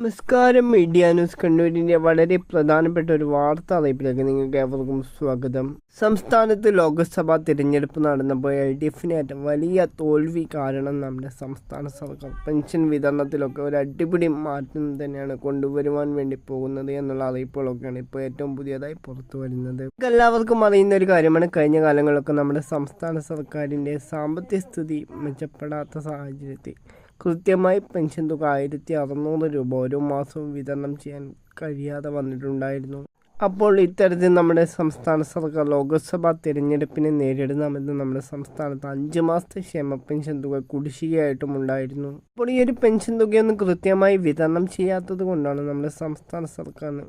നമസ്കാരം media news കണ്ണൂരിന്റെ വളരെ പ്രധാനപ്പെട്ട ഒരു വാർത്ത അറിയിപ്പിലേക്ക് നിങ്ങൾക്ക് ഏവർക്കും സ്വാഗതം. സംസ്ഥാനത്ത് ലോക്സഭാ തിരഞ്ഞെടുപ്പ് നടന്നപ്പോൾ എൽ ഡി ഏറ്റവും വലിയ തോൽവി കാരണം നമ്മുടെ സംസ്ഥാന സർക്കാർ. പെൻഷൻ വിതരണത്തിലൊക്കെ ഒരു അടിപിടി മാറ്റം തന്നെയാണ് കൊണ്ടുവരുവാൻ വേണ്ടി പോകുന്നത് എന്നുള്ള അറിയിപ്പുകളൊക്കെയാണ് ഇപ്പോൾ ഏറ്റവും പുതിയതായി പുറത്തു വരുന്നത്. എല്ലാവർക്കും അറിയുന്ന ഒരു കാര്യമാണ് കഴിഞ്ഞ കാലങ്ങളിലൊക്കെ നമ്മുടെ സംസ്ഥാന സർക്കാരിന്റെ സാമ്പത്തിക സ്ഥിതി മെച്ചപ്പെടാത്ത സാഹചര്യത്തിൽ കൃത്യമായി പെൻഷൻ തുക ആയിരത്തി അറുന്നൂറ് രൂപ ഓരോ മാസവും വിതരണം ചെയ്യാൻ കഴിയാതെ വന്നിട്ടുണ്ടായിരുന്നു. അപ്പോൾ ഇത്തരത്തിൽ നമ്മുടെ സംസ്ഥാന സർക്കാർ ലോക്സഭാ തിരഞ്ഞെടുപ്പിനെ നേരിടണമെന്ന് നമ്മുടെ സംസ്ഥാനത്ത് അഞ്ച് മാസത്തെ ക്ഷേമ പെൻഷൻ തുക കുടിശ്ശികയായിട്ടും ഉണ്ടായിരുന്നു. അപ്പോൾ ഈ ഒരു പെൻഷൻ തുകയൊന്നും കൃത്യമായി വിതരണം ചെയ്യാത്തത് കൊണ്ടാണ് നമ്മുടെ സംസ്ഥാന സർക്കാരിന്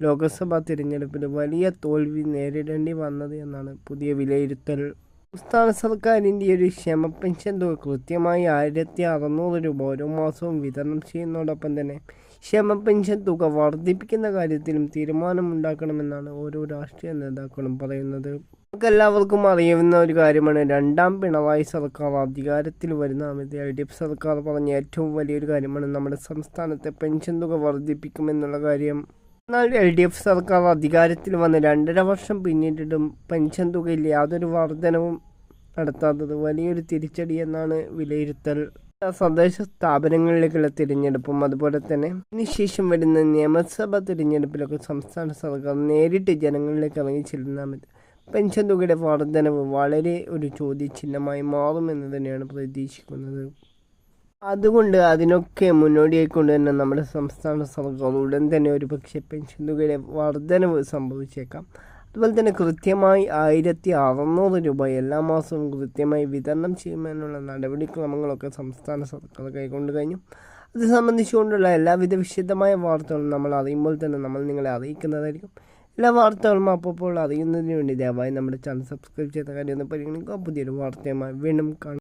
ലോക്സഭാ തിരഞ്ഞെടുപ്പിൽ വലിയ തോൽവി നേരിടേണ്ടി വന്നത് എന്നാണ് പുതിയ വിലയിരുത്തൽ. സംസ്ഥാന സർക്കാരിന്റെ ഒരു ക്ഷമ പെൻഷൻ തുക കൃത്യമായി ആയിരത്തി അറുന്നൂറ് രൂപ ഓരോ മാസവും വിതരണം ചെയ്യുന്നതോടൊപ്പം തന്നെ ക്ഷമ പെൻഷൻ തുക വർദ്ധിപ്പിക്കുന്ന കാര്യത്തിലും തീരുമാനമുണ്ടാക്കണമെന്നാണ് ഓരോ രാഷ്ട്രീയ നേതാക്കളും പറയുന്നത്. നമുക്കെല്ലാവർക്കും അറിയാവുന്ന ഒരു കാര്യമാണ് രണ്ടാം പിണറായി സർക്കാർ അധികാരത്തിൽ വരുന്ന അമിത് എൽ ഡി എഫ് സർക്കാർ പറഞ്ഞ ഏറ്റവും വലിയൊരു കാര്യമാണ് നമ്മുടെ സംസ്ഥാനത്തെ പെൻഷൻ തുക വർദ്ധിപ്പിക്കുമെന്നുള്ള കാര്യം. എന്നാൽ എൽ ഡി എഫ് സർക്കാർ അധികാരത്തിൽ വന്ന് രണ്ടര വർഷം പിന്നിട്ടിട്ടും പെൻഷൻ തുകയിൽ യാതൊരു വർധനവും നടത്താത്തത് വലിയൊരു തിരിച്ചടി എന്നാണ് വിലയിരുത്തൽ. തദ്ദേശ സ്ഥാപനങ്ങളിലേക്കുള്ള തിരഞ്ഞെടുപ്പും അതുപോലെ തന്നെ അതിനുശേഷം വരുന്ന നിയമസഭാ തിരഞ്ഞെടുപ്പിലൊക്കെ സംസ്ഥാന സർക്കാർ നേരിട്ട് ജനങ്ങളിലേക്ക് ഇറങ്ങി ചെല്ലുന്നാൽ മതി പെൻഷൻ തുകയുടെ വർധനവ് വളരെ ഒരു ചോദ്യചിഹ്നമായി മാറുമെന്ന് തന്നെയാണ് പ്രതീക്ഷിക്കുന്നത്. അതുകൊണ്ട് അതിനൊക്കെ മുന്നോടിയായിക്കൊണ്ട് തന്നെ നമ്മുടെ സംസ്ഥാന സർക്കാർ ഉടൻ തന്നെ ഒരു പക്ഷേ പെൻഷൻ തുകയുടെ വർധനവ് സംഭവിച്ചേക്കാം. അതുപോലെ തന്നെ കൃത്യമായി ആയിരത്തി അറുന്നൂറ് രൂപ എല്ലാ മാസവും കൃത്യമായി വിതരണം ചെയ്യുമെന്നുള്ള നടപടിക്രമങ്ങളൊക്കെ സംസ്ഥാന സർക്കാർ കൈകൊണ്ട് കഴിഞ്ഞു. അത് സംബന്ധിച്ചുകൊണ്ടുള്ള എല്ലാവിധ വിശദമായ വാർത്തകളും നമ്മൾ അറിയുമ്പോൾ തന്നെ നമ്മൾ നിങ്ങളെ അറിയിക്കുന്നതായിരിക്കും. എല്ലാ വാർത്തകളും അപ്പോൾ അറിയുന്നതിന് വേണ്ടി ദയവായി നമ്മുടെ ചാനൽ സബ്സ്ക്രൈബ് ചെയ്ത കാര്യം ഒന്ന് പരിഗണിക്കുക. പുതിയൊരു വാർത്തയുമായി വീണ്ടും കാണാം.